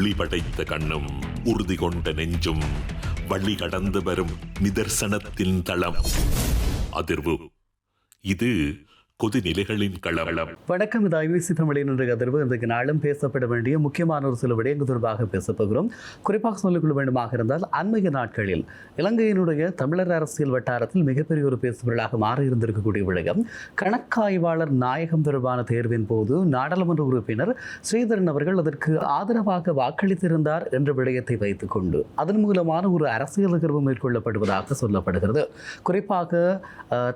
ஒளி படைத்த கண்ணும் உறுதி கொண்ட நெஞ்சும் வழி கடந்து வரும் நிதர்சனத்தின் தளம். அதிர்வு. இது கொதிநிலைகளின் களவளம். வணக்கம் இது ஐவிசி தமிழின் இன்றைய அதிர்வு. இன்றைக்கு நாளும் பேசப்பட வேண்டிய முக்கியமான ஒரு சில விடயங்கள் தொடர்பாக பேசப்போகிறோம் குறிப்பாக சொல்லிக்கொள்ள வேண்டுமாக இருந்தால் அண்மைய நாட்களில் இலங்கையினுடைய தமிழர் அரசியல் வட்டாரத்தில் மிகப்பெரிய ஒரு பேசுபொருளாக மாறி இருந்திருக்கக்கூடிய விடயம் கணக்காய்வாளர் நாயகம் தொடர்பான தேர்வின் போது நாடாளுமன்ற உறுப்பினர் ஸ்ரீதரன் அவர்கள் அதற்கு ஆதரவாக வாக்களித்திருந்தார் என்ற விடயத்தை வைத்துக்கொண்டு அதன் மூலமான ஒரு அரசியல் நிகழ்வு மேற்கொள்ளப்படுவதாக சொல்லப்படுகிறது. குறிப்பாக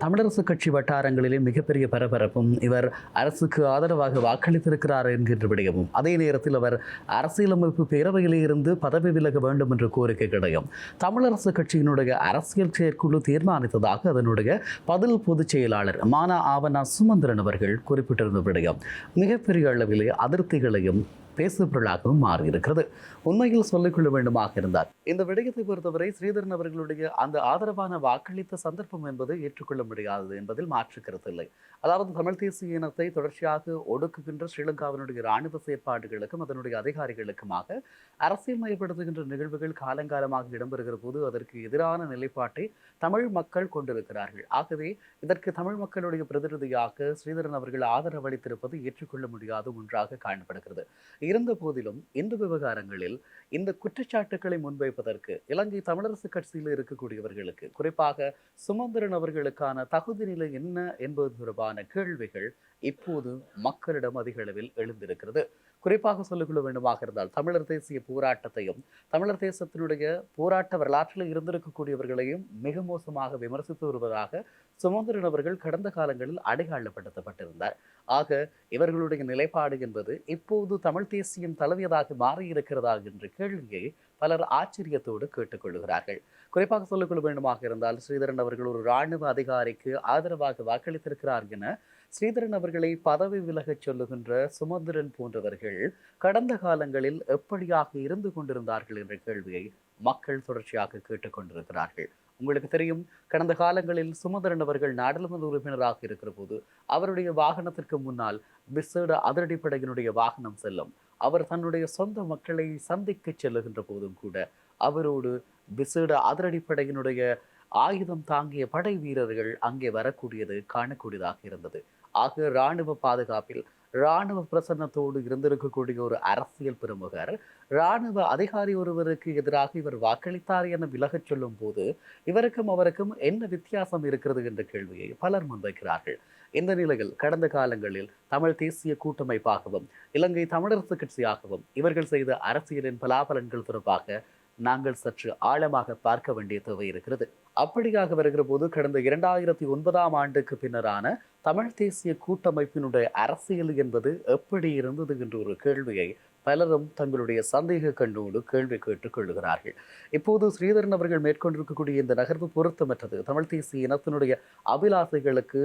தமிழரசு கட்சி வட்டாரங்களிலே மிகப்பெரிய பரபரப்பும் இவர் அரசுக்கு ஆதரவாக வாக்களித்திருக்கிறார் என்கின்ற விடயமும். அதே நேரத்தில் அவர் அரசியலமைப்பு பேரவையிலே இருந்து பதவி விலக வேண்டும் என்ற கோரிக்கை கிடையும் தமிழரசு கட்சியினுடைய அரசியல் செயற்குழு தீர்மானித்ததாக அதனுடைய பதில் பொதுச் செயலாளர் மானா ஆவனா சுமந்திரன் அவர்கள் குறிப்பிட்டிருந்த விடயம். மிகப்பெரிய அளவிலே அதிருப்திகளையும் பேசுபொருளாகவும் மாறியிருக்கிறது. உண்மையில் சொல்லிக்கொள்ள வேண்டுமாக இருந்தார் இந்த விடயத்தை பொறுத்தவரை ஸ்ரீதரன் அவர்களுடைய அந்த ஆதரவான வாக்களித்த சந்தர்ப்பம் என்பது ஏற்றுக்கொள்ள முடியாதது என்பதில் மாற்று கருத்தில்லை அதாவது தமிழ் தேசிய இனத்தை தொடர்ச்சியாக ஒடுக்குகின்ற ஸ்ரீலங்காவினுடைய இராணுவ செயற்பாடுகளுக்கும் அதனுடைய அதிகாரிகளுக்குமாக அரசியல் மயப்படுத்துகின்ற நிகழ்வுகள் காலங்காலமாக இடம்பெறுகிற போது அதற்கு எதிரான நிலைப்பாட்டை தமிழ் மக்கள் கொண்டிருக்கிறார்கள். ஆகவே இதற்கு தமிழ் மக்களுடைய பிரதிநிதியாக ஸ்ரீதரன் அவர்கள் ஆதரவளித்திருப்பது ஏற்றுக்கொள்ள முடியாத ஒன்றாக காணப்படுகிறது. இருந்த போதிலும் இந்த விவகாரங்களில் இந்த குற்றச்சாட்டுக்களை முன்வைப்பதற்கு இலங்கை தமிழரசு கட்சியில் இருக்கக்கூடியவர்களுக்கு குறிப்பாக சுமந்திரன் அவர்களுக்கான தகுதி நிலை என்ன என்பது தொடர்பான கேள்விகள் இப்போது மக்களிடம் அதிக அளவில் எழுந்திருக்கிறது. குறிப்பாக சொல்லிக்கொள்ள வேண்டுமாக இருந்தால் தமிழர் தேசிய போராட்டத்தையும் தமிழர் தேசத்தினுடைய போராட்ட வரலாற்றில் இருந்திருக்கக்கூடியவர்களையும் மிக மோசமாக விமர்சித்து வருவதாக சுமந்திரன் அவர்கள் கடந்த காலங்களில் அடையாளப்படுத்தப்பட்டிருந்தார். ஆக இவர்களுடைய நிலைப்பாடு என்பது இப்போது தமிழ் தேசியம் தழுவியதாக மாறியிருக்கிறதா என்ற கேள்வியை பலர் ஆச்சரியத்தோடு கேட்டுக்கொள்கிறார்கள் குறிப்பாக சொல்லிக்கொள்ள வேண்டுமாக இருந்தால் ஸ்ரீதரன் அவர்கள் ஒரு இராணுவ அதிகாரிக்கு ஆதரவாக வாக்களித்திருக்கிறார் என ஸ்ரீதரன் அவர்களை பதவி விலகச் சொல்லுகின்ற சுமந்திரன் போன்றவர்கள் கடந்த காலங்களில் எப்படியாக இருந்து கொண்டிருந்தார்கள் என்ற கேள்வியை மக்கள் தொடர்ச்சியாக கேட்டுக்கொண்டிருக்கிறார்கள் உங்களுக்கு தெரியும் கடந்த காலங்களில் சுமந்திரன் அவர்கள் நாடாளுமன்ற உறுப்பினராக இருக்கிற போது அவருடைய வாகனத்திற்கு முன்னால் விசேட அதிரடிப்படையினுடைய வாகனம் செல்லும். அவர் தன்னுடைய சொந்த மக்களை சந்திக்க செல்லுகின்ற போதும் கூட அவரோடு விசேட அதிரடிப்படையினுடைய ஆயுதம் தாங்கிய படை வீரர்கள் அங்கே வரக்கூடியது காணக்கூடியதாக இருந்தது. ஆக இராணுவ பாதுகாப்பில் இராணுவ பிரசன்னத்தோடு இருந்திருக்கக்கூடிய ஒரு அரசியல் பிரமுகர் இராணுவ அதிகாரி ஒருவருக்கு எதிராக இவர் வாக்களித்தார் என விலகச் சொல்லும் போது இவருக்கும் அவருக்கும் என்ன வித்தியாசம் இருக்கிறது என்ற கேள்வியை பலர் முன்வைக்கிறார்கள். இந்த நிலையில் கடந்த காலங்களில் தமிழ் தேசிய கூட்டமைப்பாகவும் இலங்கை தமிழரசு கட்சியாகவும் இவர்கள் செய்த அரசியலின் பலாபலன்கள் தொடர்பாக நாங்கள் சற்று ஆழமாக பார்க்க வேண்டிய தேவை இருக்கிறது. அப்படியாக வருகிற போது கடந்த இரண்டாயிரத்தி ஒன்பதாம் ஆண்டுக்கு பின்னரான தமிழ் தேசிய கூட்டமைப்பினுடைய அரசியல் என்பது எப்படி இருந்தது என்ற ஒரு கேள்வியை பலரும் தங்களுடைய சந்தேக கண்ணோடு கேள்வி கேட்டுக் கொள்கிறார்கள் இப்போது ஸ்ரீதரன் அவர்கள் மேற்கொண்டிருக்கக்கூடிய இந்த நகர்வு பொருத்தமற்றது தமிழ் தேசிய இனத்தினுடைய அபிலாசைகளுக்கு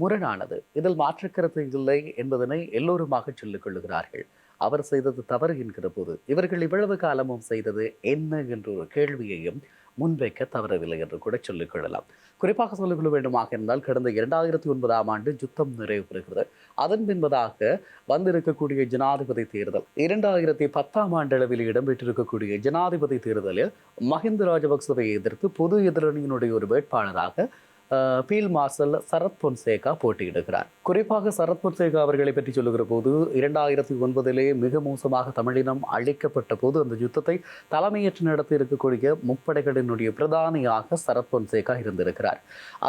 முரணானது. இதில் மாற்றுக்கருத்து இல்லை என்பதனை எல்லோருமாக சொல்லிக் கொள்ளுகிறார்கள். அவர் செய்தது தவறு என்கிற போது இவர்கள் இவ்வளவு காலமும் செய்தது என்ன என்ற ஒரு கேள்வியையும் முன்வைக்க தவறவில்லை என்று கூட சொல்லிக்கொள்ளலாம் குறிப்பாக சொல்லிக்கொள்ள வேண்டுமாக இருந்தால் கடந்த இரண்டாயிரத்தி ஒன்பதாம் ஆண்டு யுத்தம் நிறைவு பெறுகிறது. அதன் பின்பதாக வந்திருக்கக்கூடிய ஜனாதிபதி தேர்தல் இரண்டாயிரத்தி பத்தாம் ஆண்டளவில் இடம்பெற்றிருக்கக்கூடிய ஜனாதிபதி தேர்தலில் மஹிந்த ராஜபக்சவை எதிர்த்து பொது எதிரணியினுடைய ஒரு வேட்பாளராக ஃபீல்ட் மார்ஷல் சரத் பொன்சேகா போட்டியிடுகிறார். குறிப்பாக சரத் பொன்சேகா அவர்களை பற்றி சொல்லுகிற போது இரண்டாயிரத்தி ஒன்பதிலே மிக மோசமாக தமிழினம் அழிக்கப்பட்ட போது அந்த யுத்தத்தை தலைமையேற்று நடத்தி இருக்கக்கூடிய முப்படைகளினுடைய பிரதானியாக சரத் பொன்சேகா இருந்திருக்கிறார்.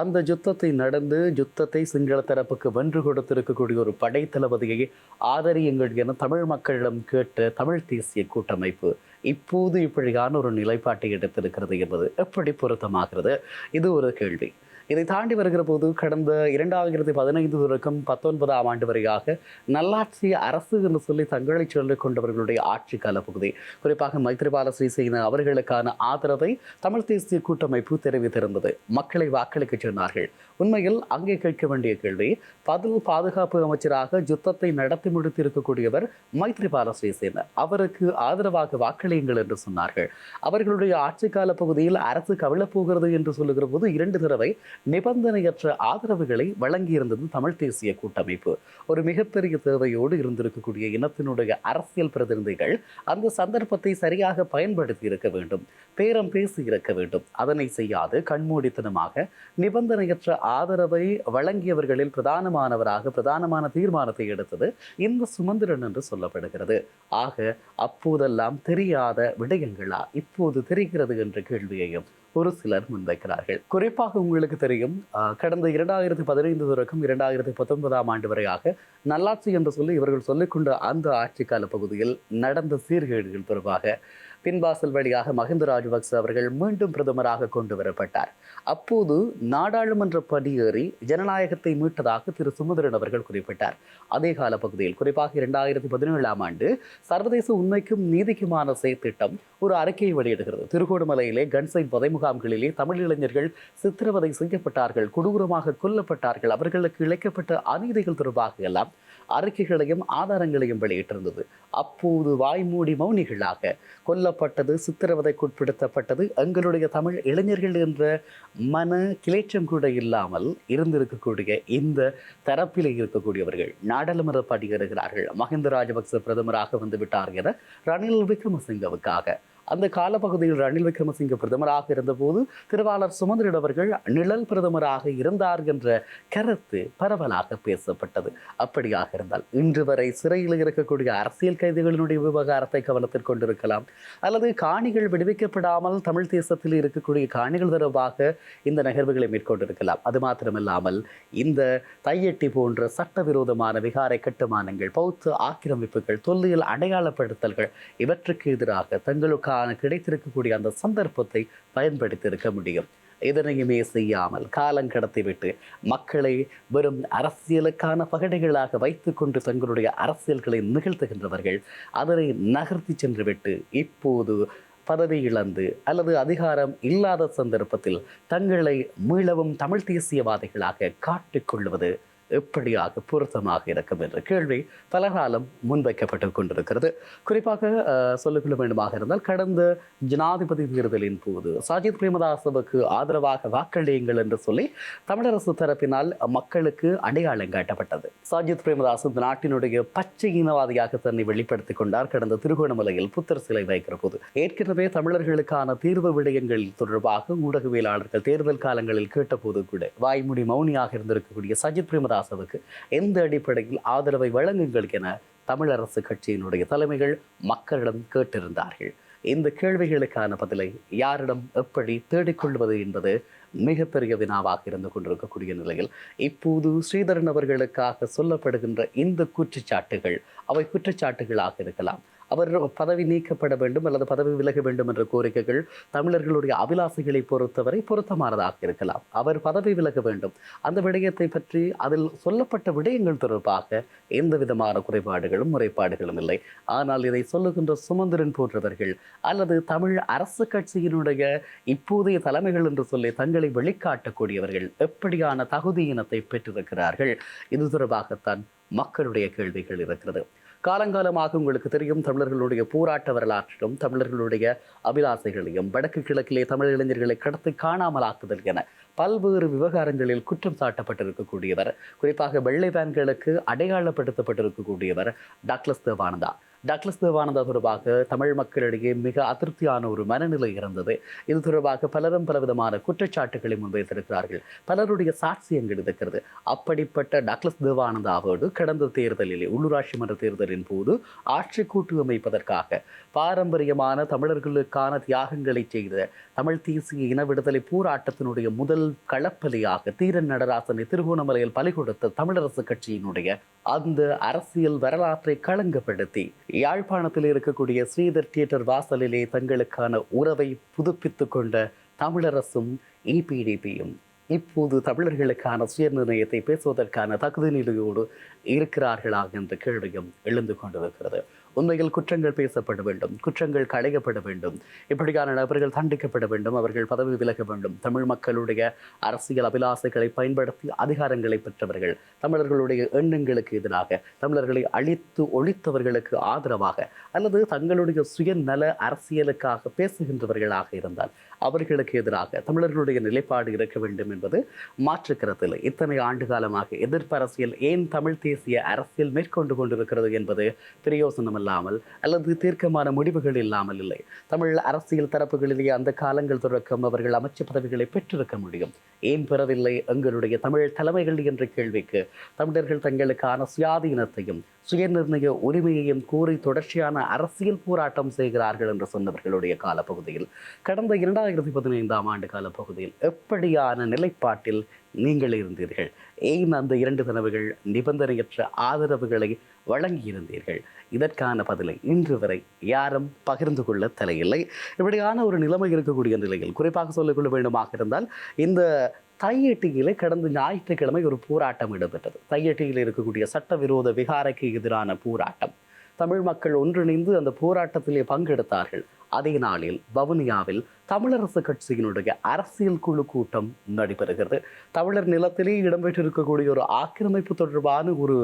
அந்த யுத்தத்தை நடந்து யுத்தத்தை சிங்கள தரப்புக்கு வென்று கொடுத்திருக்கக்கூடிய ஒரு படை தளபதியை ஆதரியுங்கள் என தமிழ் மக்களிடம் கேட்ட தமிழ் தேசிய கூட்டமைப்பு இப்போது இப்படியான ஒரு நிலைப்பாட்டை எடுத்திருக்கிறது என்பது எப்படி பொருத்தமாகிறது? இது ஒரு கேள்வி. இதை தாண்டி வருகிற போது கடந்த இரண்டாயிரத்தி பதினைந்து தொடக்கம் பத்தொன்பதாம் ஆண்டு வரையாக நல்லாட்சி அரசு என்று சொல்லி தங்களை சொல்லிக் கொண்டவர்களுடைய ஆட்சி கால பகுதி குறிப்பாக மைத்ரிபால ஸ்ரீசேன அவர்களுக்கான ஆதரவை தமிழ் தேசிய கூட்டமைப்பு தெரிவித்திருந்தது. மக்களை வாக்களிக்க சொன்னார்கள். உண்மையில் அங்கே கேட்க வேண்டிய கேள்வி பதில் பாதுகாப்பு அமைச்சராக யுத்தத்தை நடத்தி முடித்திருக்கக்கூடியவர் மைத்ரிபால சிறிசேன. அவருக்கு ஆதரவாக வாக்களியுங்கள் என்று சொன்னார்கள். அவர்களுடைய ஆட்சி கால பகுதியில் அரசு கவிழப்போகிறது என்று சொல்லுகிற போது இரண்டு தடவை நிபந்தனையற்ற ஆதரவுகளை வழங்கியிருந்தது தமிழ் தேசிய கூட்டமைப்பு. ஒரு மிகப்பெரிய தேவையோடு இருந்திருக்கக்கூடிய இனத்தினுடைய அரசியல் பிரதிநிதிகள் அந்த சந்தர்ப்பத்தை சரியாக பயன்படுத்தி இருக்க வேண்டும் பேரம் பேசி இருக்க வேண்டும். அதனை செய்யாது கண்மூடித்தனமாக நிபந்தனையற்ற ஆதரவை வழங்கியவர்களில் பிரதானமானவராக பிரதானமான தீர்மானத்தை எடுத்தது இந்த சுமந்திரன் என்று சொல்லப்படுகிறது. ஆக அப்போதெல்லாம் தெரியாத விடயங்களா? இப்போது தெரிகிறது என்ற கேள்வியையும் ஒரு சிலர் முன்வைக்கிறார்கள். குறிப்பாக உங்களுக்கு தெரியும் ஆஹ், கடந்த இரண்டாயிரத்தி பதினைந்து தொடக்கம் இரண்டாயிரத்தி பத்தொன்பதாம் ஆண்டு வரையாக நல்லாட்சி என்று சொல்லி இவர்கள் சொல்லிக்கொண்ட அந்த ஆட்சி கால பகுதியில் நடந்த சீர்கேடுகள் தொடர்பாக பின்வாசல் வழியாக மஹிந்த ராஜபக்ச அவர்கள் மீண்டும் பிரதமராக கொண்டு வரப்பட்டார் அப்போது நாடாளுமன்ற படியேறி ஜனநாயகத்தை மீட்டதாக திரு சுமந்திரன் அவர்கள் குறிப்பிட்டார். அதே கால பகுதியில் குறிப்பாக இரண்டாயிரத்தி பதினேழாம் ஆண்டு சர்வதேச உண்மைக்கும் நீதிக்குமான செயற்திட்டம் ஒரு அறிக்கையை வெளியிடுகிறது. திருகோணமலையிலே கன்சைன் வதை முகாம்களிலே தமிழ் இளைஞர்கள் சித்திரவதை செய்யப்பட்டார்கள் கொடூரமாக கொல்லப்பட்டார்கள் அவர்களுக்கு இழைக்கப்பட்ட அநீதிகள் தொடர்பாக எல்லாம் அறிக்கைகளையும் ஆதாரங்களையும் வெளியிட்டிருந்தது. அப்போது வாய்மூடி மௌனிகளாக கொல்லப்பட்டது சித்திரவதைக்குட்படுத்தப்பட்டது எங்களுடைய தமிழ் இளைஞர்கள் என்ற மன கிளேற்றம் கூட இல்லாமல் இருந்திருக்கக்கூடிய இந்த தரப்பில் இருக்கக்கூடியவர்கள் நாடாளுமன்ற படியேறுகிறார்கள் மஹிந்த ராஜபக்ச பிரதமராக வந்துவிட்டார் என ரணில் விக்ரமசிங்கவுக்காக அந்த காலப்பகுதியில் ரணில் விக்ரமசிங்க பிரதமராக இருந்தபோது திருவாளர் சுமந்திரன் அவர்கள் நிழல் பிரதமராக இருந்தார் என்ற கருத்து பரவலாக பேசப்பட்டது. அப்படியாக இருந்தால் இன்று வரை சிறையில் இருக்கக்கூடிய அரசியல் கைதிகளினுடைய விவகாரத்தை கவனத்தில் கொண்டிருக்கலாம். அல்லது காணிகள் விடுவிக்கப்படாமல் தமிழ் தேசத்தில் இருக்கக்கூடிய காணிகள் தொடர்பாக இந்த நகர்வுகளை மேற்கொண்டிருக்கலாம். அது மாத்திரமில்லாமல் இந்த தையெட்டி போன்ற சட்டவிரோதமான விகாரை கட்டுமானங்கள் பௌத்த ஆக்கிரமிப்புகள் தொல்லியல் அடையாளப்படுத்தல்கள் இவற்றுக்கு எதிராக தான் கிடைத்திருக்கக்கூடிய அந்த சந்தர்ப்பத்தை பயன்படுத்தி இருக்க முடியும். இதனையுமே செய்யாமல் காலம் கடத்திவிட்டு மக்களை வெறும் அரசியலுக்கான பகடைகளாக வைத்துக்கொண்டு தங்களுடைய அரசியல்களை நிகழ்த்துகின்றவர்கள் அதனை நகர்த்தி சென்றுவிட்டு இப்போது பதவி இழந்து அல்லது அதிகாரம் இல்லாத சந்தர்ப்பத்தில் தங்களை மீளவும் தமிழ் தேசியவாதிகளாக காட்டிக்கொள்வது எப்படியாக பொருத்தமாக இருக்கும் என்ற கேள்வி பலகாலம் முன்வைக்கப்பட்டு கொண்டிருக்கிறது. குறிப்பாக சொல்லிக்கொள்ள வேண்டுமாக இருந்தால் கடந்த ஜனாதிபதி தேர்தலின் போது சாஜித் பிரேமதாசவுக்கு ஆதரவாக வாக்களியுங்கள் என்று சொல்லி தமிழரசு தரப்பினால் மக்களுக்கு அடையாளம் காட்டப்பட்டது. சாஜித் பிரேமதாஸ் இந்த நாட்டினுடைய பச்சை இனவாதியாக தன்னை வெளிப்படுத்திக் கொண்டார். கடந்த திருகோணமலையில் புத்தர் சிலை வைக்கிற போது ஏற்கனவே தமிழர்களுக்கான தீர்வு விடயங்கள் தொடர்பாக ஊடகவியலாளர்கள் தேர்தல் காலங்களில் கேட்டபோது கூட வாய்மொழி மௌனியாக இருந்திருக்கக்கூடிய சஜித் பிரேமதாஸ் பிரேமதாசவுக்கு எந்த அடிப்படையில் ஆதரவை வழங்குங்கள் என தமிழரசு கட்சியினுடைய தலைமைகள் மக்களிடம் கேட்டிருந்தார்கள். இந்த கேள்விகளுக்கான பதிலை யாரிடம் எப்படி தேடிக்கொள்வது என்பது மிகப்பெரிய வினாவாக இருந்து கொண்டிருக்கக்கூடிய நிலையில் இப்போது ஸ்ரீதரன் அவர்களுக்காக சொல்லப்படுகின்ற இந்த குற்றச்சாட்டுகள் அவை குற்றச்சாட்டுகளாக இருக்கலாம். அவர் பதவி நீக்கப்பட வேண்டும் அல்லது பதவி விலக வேண்டும் என்ற கோரிக்கைகள் தமிழர்களுடைய அபிலாசைகளை பொறுத்தவரை பொருத்தமானதாக இருக்கலாம். அவர் பதவி விலக வேண்டும். அந்த விடயத்தை பற்றி அதில் சொல்லப்பட்ட விடயங்கள் தொடர்பாக எந்த விதமான குறைபாடுகளும் முறைப்பாடுகளும் இல்லை. ஆனால் இதை சொல்லுகின்ற சுமந்திரன் போன்றவர்கள் அல்லது தமிழ் அரசு கட்சியினுடைய இப்போதைய தலைமைகள் என்று சொல்லி தங்களை வெளிக்காட்டக்கூடியவர்கள் எப்படியான தகுதியினத்தை பெற்றிருக்கிறார்கள்? இது தொடர்பாகத்தான் மக்களுடைய கேள்விகள் இருக்கிறது. காலங்காலமாக உங்களுக்கு தெரியும் தமிழர்களுடைய போராட்ட வரலாற்றிலும் தமிழர்களுடைய அபிலாசைகளையும் வடக்கு கிழக்கிலே தமிழ் இளைஞர்களை கடத்தி காணாமலாக்குதல் என பல்வேறு விவகாரங்களில் குற்றம் சாட்டப்பட்டிருக்கக்கூடியவர் குறிப்பாக வெள்ளை பேன்களுக்கு அடையாளப்படுத்தப்பட்டிருக்கக்கூடியவர் டாக்லஸ் தேவானந்தா. டாக்லஸ் தேவானந்தா தொடர்பாக தமிழ் மக்களிடையே மிக அதிருப்தியான ஒரு மனநிலை இருந்தது. இது தொடர்பாக பலரும் பலவிதமான குற்றச்சாட்டுகளை முன்வைத்திருக்கிறார்கள். பலருடைய சாட்சியங்கள் இருக்கிறது அப்படிப்பட்ட டாக்லஸ் தேவானந்தாவோடு கடந்த தேர்தலில் உள்ளூராட்சி மன்ற தேர்தலின் போது ஆட்சி கூட்டு அமைப்பதற்காக பாரம்பரியமான தமிழர்களுக்கான தியாகங்களை செய்த தமிழ் தேசிய இன விடுதலை போராட்டத்தினுடைய முதல் களப்பலியாக தீரன் நடராசனை திருகோணமலையில் பலி கொடுத்த தமிழரசு கட்சியினுடைய அந்த அரசியல் வரலாற்றை களங்கப்படுத்தி யாழ்ப்பாணத்தில் இருக்கக்கூடிய ஸ்ரீதர் தியேட்டர் வாசலிலே தங்களுக்கான உறவை புதுப்பித்துக் கொண்ட தமிழரசும் இபிடிபியும் இப்போது தமிழர்களுக்கான சுயநிர்ணயத்தை பேசுவதற்கான தகுதி நிலையோடு இருக்கிறார்களா என்ற கேள்வியும் எழுந்து கொண்டிருக்கிறது. உண்மையில் குற்றங்கள் பேசப்பட வேண்டும் குற்றங்கள் களையப்பட வேண்டும் இப்படியான நபர்கள் தண்டிக்கப்பட வேண்டும் அவர்கள் பதவி விலக வேண்டும். தமிழ் மக்களுடைய அரசியல் அபிலாசைகளை பயன்படுத்தி அதிகாரங்களை பெற்றவர்கள் தமிழர்களுடைய எண்ணங்களுக்கு எதிராக தமிழர்களை அழித்து ஒழித்தவர்களுக்கு ஆதரவாக அல்லது தங்களுடைய சுயநல அரசியலுக்காக பேசுகின்றவர்களாக இருந்தால் அவர்களுக்கு எதிராக தமிழர்களுடைய நிலைப்பாடு இருக்க வேண்டும் என்பது மாற்று இத்தனை ஆண்டு காலமாக எதிர்ப்பு அரசியல் ஏன் தமிழ் தேசிய அரசியல் மேற்கொண்டு கொண்டிருக்கிறது என்பது பிரயோசனம் இல்லாமல் அல்லது தீர்க்கமான முடிவுகள் இல்லாமல் இல்லை. தமிழ் அரசியல் தரப்புகளிலேயே அந்த காலங்கள் தொடக்கம் அவர்கள் அமைச்சு பதவிகளை பெற்றிருக்க முடியும். ஏன் பெறவில்லை? எங்களுடைய தமிழ் தலைமைகள் என்ற கேள்விக்கு தமிழர்கள் தங்களுக்கான சுயாதீனத்தையும் சுயநிர்ணய உரிமையையும் கூறி தொடர்ச்சியான அரசியல் போராட்டம் செய்கிறார்கள் என்று சொன்னவர்களுடைய காலப்பகுதியில். கடந்த இரண்டாயிரத்தி பதினைந்தாம் ஆண்டு கால பகுதியில் எப்படியான நிலைப்பாட்டில் நீங்கள் இருந்தீர்கள்? ஏன் அந்த இரண்டு தனவுகள் நிபந்தனையற்ற ஆதரவுகளை வழங்கியிருந்தீர்கள்? இதற்கான பதிலை இன்று வரை யாரும் பகிர்ந்து கொள்ள தலையில்லை. இப்படியான ஒரு நிலைமை இருக்கக்கூடிய நிலையில் குறிப்பாக சொல்லிக்கொள்ள வேண்டுமாக இருந்தால் இந்த தையட்டியிலே கடந்த ஞாயிற்றுக்கிழமை ஒரு போராட்டம் இடம்பெற்றது. தையட்டியில் இருக்கக்கூடிய சட்டவிரோத விகாரைக்கு எதிரான போராட்டம். தமிழ் மக்கள் ஒன்றிணைந்து அந்த போராட்டத்திலே பங்கெடுத்தார்கள். அதே நாளில் வவுனியாவில் தமிழரசு கட்சியினுடைய அரசியல் குழு கூட்டம் நடைபெறுகிறது. தமிழர் நிலத்திலே இடம்பெற்றிருக்கக்கூடிய ஒரு ஆக்கிரமிப்பு தொடர்பான ஒரு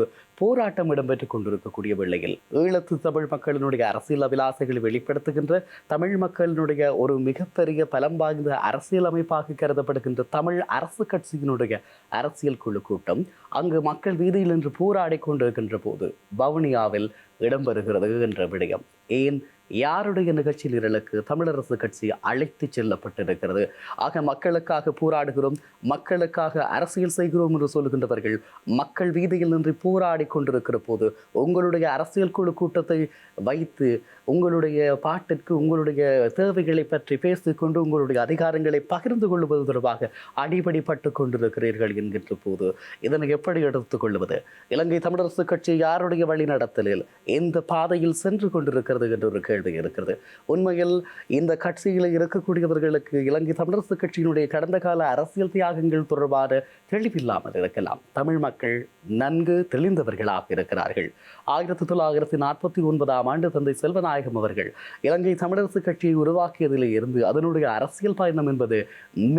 போராட்டம் இடம்பெற்றுக் கொண்டிருக்கக்கூடிய வேளையில் ஈழத்து தமிழ் மக்களினுடைய அரசியல் அபிலாசைகளை வெளிப்படுத்துகின்ற தமிழ் மக்களினுடைய ஒரு மிகப்பெரிய பலம் வாய்ந்த அரசியல் அமைப்பாக கருதப்படுகின்ற தமிழ் அரசு கட்சியினுடைய அரசியல் குழு கூட்டம் அங்கு மக்கள் வீதியில் நின்று போராடி கொண்டிருக்கின்ற போது வவுனியாவில் இடம்பெறுகிறது என்ற விடயம். ஏன் யாருடைய நிகழ்ச்சி நிரலுக்கு தமிழரசு கட்சி அழைத்து செல்லப்பட்டிருக்கிறது? ஆக மக்களுக்காக போராடுகிறோம் மக்களுக்காக அரசியல் செய்கிறோம் என்று சொல்லுகின்றவர்கள் மக்கள் வீதியில் நின்று போராடி கொண்டிருக்கிற போது உங்களுடைய அரசியல் குழு கூட்டத்தை வைத்து உங்களுடைய பாட்டிற்கு உங்களுடைய தேவைகளை பற்றி பேசிக்கொண்டு உங்களுடைய அதிகாரங்களை பகிர்ந்து கொள்வது தொடர்பாக அடிபடிப்பட்டு கொண்டிருக்கிறீர்கள் என்கின்ற போது இதனை எப்படி எடுத்துக்கொள்வது இலங்கை தமிழரசு கட்சி யாருடைய வழிநடத்தலில் எந்த பாதையில் சென்று கொண்டிருக்கிறது என்று ஒரு கேள்வி இருக்கிறது. உண்மையில் இந்த கட்சியில் இருக்கக்கூடியவர்களுக்கு இலங்கை தமிழரசு கட்சியினுடைய கடந்த கால அரசியல் தியாகங்கள் தொடர்பான தெளிவில்லாமல் இருக்கலாம். தமிழ் மக்கள் நன்கு தெளிந்தவர்களாக இருக்கிறார்கள். ஆயிரத்தி தொள்ளாயிரத்தி நாற்பத்தி ஒன்பதாம் ஆண்டு தந்தை செல்வநாயகம் அவர்கள் இலங்கை தமிழரசு கட்சியை உருவாக்கியதிலே இருந்து அதனுடைய அரசியல் பயணம் என்பது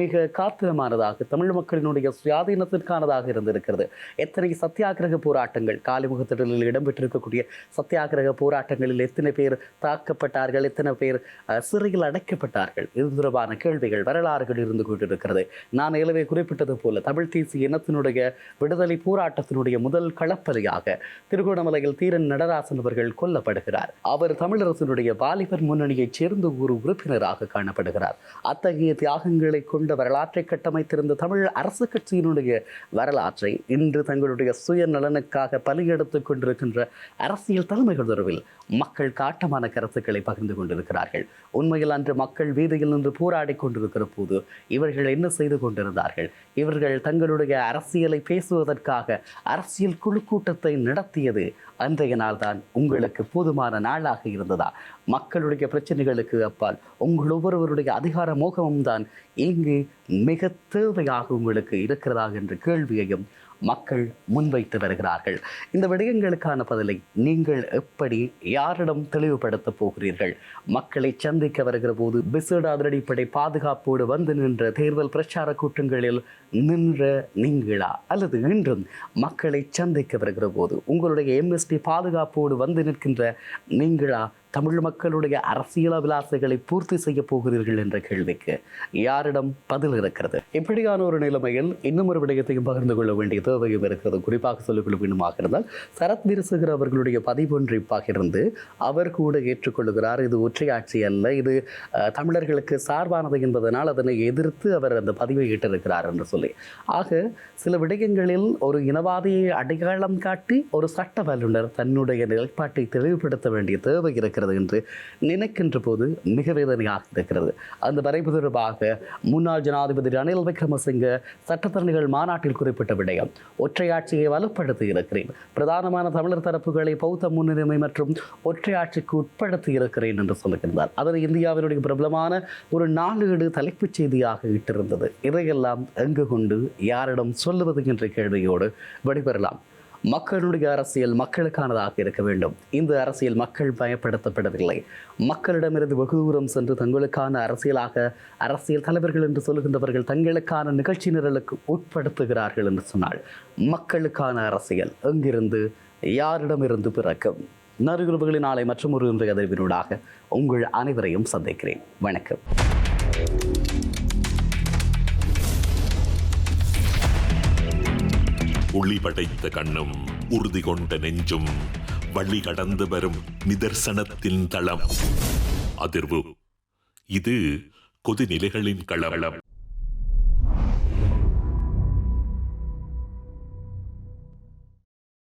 மிக காத்திரமானதாக தமிழ் மக்களினுடைய சுயாதீனத்திற்கானதாக இருந்திருக்கிறது. எத்தனை சத்தியாகிரக போராட்டங்கள் காலிமுகத்திடலில் இடம்பெற்றிருக்கக்கூடிய சத்தியாகிரக போராட்டங்களில் எத்தனை பேர் தாக்கப்பட்டார்கள் எத்தனை பேர் சிறையில் அடைக்கப்பட்டார்கள். இது தொடர்பான கேள்விகள் வரலாறுகள் இருந்து கொண்டிருக்கிறது. நான் ஏலவே குறிப்பிட்டது போல தமிழ் தேசிய இனத்தினுடைய விடுதலை போராட்டத்தினுடைய முதல் களப்பலியாக திருகோணமலையில் தீரன் நடராசன் அவர்கள் கொல்லப்படுகிறார். அவர் தமிழரசனுடைய வாலிபர் முன்னணியைச் சேர்ந்த ஒரு உறுப்பினராக காணப்படுகிறார். அத்தகைய தியாகங்களை கொண்ட வரலாற்றை கட்டமைத்திருந்த தமிழ் அரசு கட்சியினுடைய வரலாற்றை இன்று தங்களுடைய சுயநலனுக்காக பலியெடுத்துக் கொண்டிருக்கின்ற அரசியல் தலைமைகள் தொடர்பில் மக்கள் காட்டமான கருத்து கருத்துக்களை பகிர்ந்து கொண்டிருக்கிறார்கள். உண்மையில் அன்று மக்கள் வீதியில் நின்று போராடி கொண்டிருக்கிற போது இவர்கள் என்ன செய்து கொண்டிருந்தார்கள்? இவர்கள் தங்களுடைய அரசியலை பேசுவதற்காக அரசியல் குழு கூட்டத்தை நடத்தியது அன்றைய நாள்தான். உங்களுக்கு போதுமான நாளாக இருந்ததா? மக்களுடைய பிரச்சனைகளுக்கு அப்பால் உங்கள் ஒவ்வொருவருடைய அதிகார மோகமும் தான் இங்கு மிக தேவையாக உங்களுக்கு இருக்கிறதா? என்ற கேள்வியையும் மக்கள் முன்வைத்து வருகிறார்கள். இந்த விடயங்களுக்கான பதிலை நீங்கள் எப்படி யாரிடம் தெளிவுபடுத்தப் போகிறீர்கள்? மக்களை சந்திக்க வருகிற போது விசேட அதிரடிப்படை பாதுகாப்போடு வந்து நின்ற தேர்தல் பிரச்சார கூட்டங்களில் நின்ற நீங்களா? அல்லது இன்றும் மக்களை சந்திக்க வருகிற போது உங்களுடைய எம்எஸ்டி பாதுகாப்போடு வந்து நிற்கின்ற நீங்களா? தமிழ் மக்களுடைய அரசியல் அபிலாசைகளை பூர்த்தி செய்ய போகிறீர்கள் என்ற கேள்விக்கு யாரிடம் பதில் இருக்கிறது? இப்படியான ஒரு நிலைமையில் இன்னும் ஒரு விடயத்தையும் பகிர்ந்து கொள்ள வேண்டிய தேவையும் இருக்கிறது. குறிப்பாக சொல்லிக்கொள்ள வேண்டுமாக இருந்தால் சரத் வீரசேகர் அவர்களுடைய பதிவொன்றை பகிர்ந்து அவர் கூட ஏற்றுக்கொள்கிறார். இது ஒற்றையாட்சி அல்ல. இது தமிழர்களுக்கு சார்பானது என்பதனால் அதனை எதிர்த்து அவர் அந்த பதிவை இட்டிருக்கிறார் என்று சொல்லி. ஆக சில விடயங்களில் ஒரு இனவாதியை அடையாளம் காட்டி ஒரு சட்ட வல்லுநர் தன்னுடைய நிலைப்பாட்டை தெளிவுபடுத்த வேண்டிய தேவை இருக்கிறது. என்று நினைக்கின்ற போது மிக வேதனையாக இருக்கிறது. அந்த வரைவு தொடர்பாக முன்னாள் ஜனாதிபதி ரணில் விக்ரமசிங்க சட்டத்தரணிகள் மாநாட்டில் குறிப்பிட்ட விடயம் ஒற்றையாட்சியை வலுப்படுத்தி இருக்கிறேன். பிரதானமான தமிழர் தரப்புகளை பௌத்த முன்னுரிமை மற்றும் ஒற்றையாட்சிக்கு உட்படுத்தி இருக்கிறேன் என்று சொல்லுகின்றார் அதனை இந்தியாவினுடைய பிரபலமான ஒரு நாளேடு தலைப்புச் செய்தியாக இட்டிருந்தது. இதையெல்லாம் எங்கு கொண்டு யாரிடம் சொல்லுவது என்ற கேள்வியோடு விடைபெறலாம். மக்களுடைய அரசியல் மக்களுக்கானதாக இருக்க வேண்டும். இந்த அரசியல் மக்கள் பயப்படுத்தப்படவில்லை மக்களிடமிருந்து வெகு தூரம் சென்று தங்களுக்கான அரசியலாக அரசியல் தலைவர்கள் என்று சொல்லுகின்றவர்கள் தங்களுக்கான நிகழ்ச்சி நிரலுக்கு உட்படுத்துகிறார்கள் என்று சொன்னால் மக்களுக்கான அரசியல் எங்கிருந்து யாரிடமிருந்து பிறக்கும்? நறுகுறுப்புகளின் நாளை மற்றும் ஒரு இன்றைய அதிர்வினூடாக உங்கள் அனைவரையும் சந்திக்கிறேன். வணக்கம். ஒளி படைத்த கண்ணும் உறுதி கொண்ட நெஞ்சும் வழி கடந்து வரும் நிதர்சனத்தின் தளம். அதிர்வு. இது கொதிநிலைகளின் களவளம்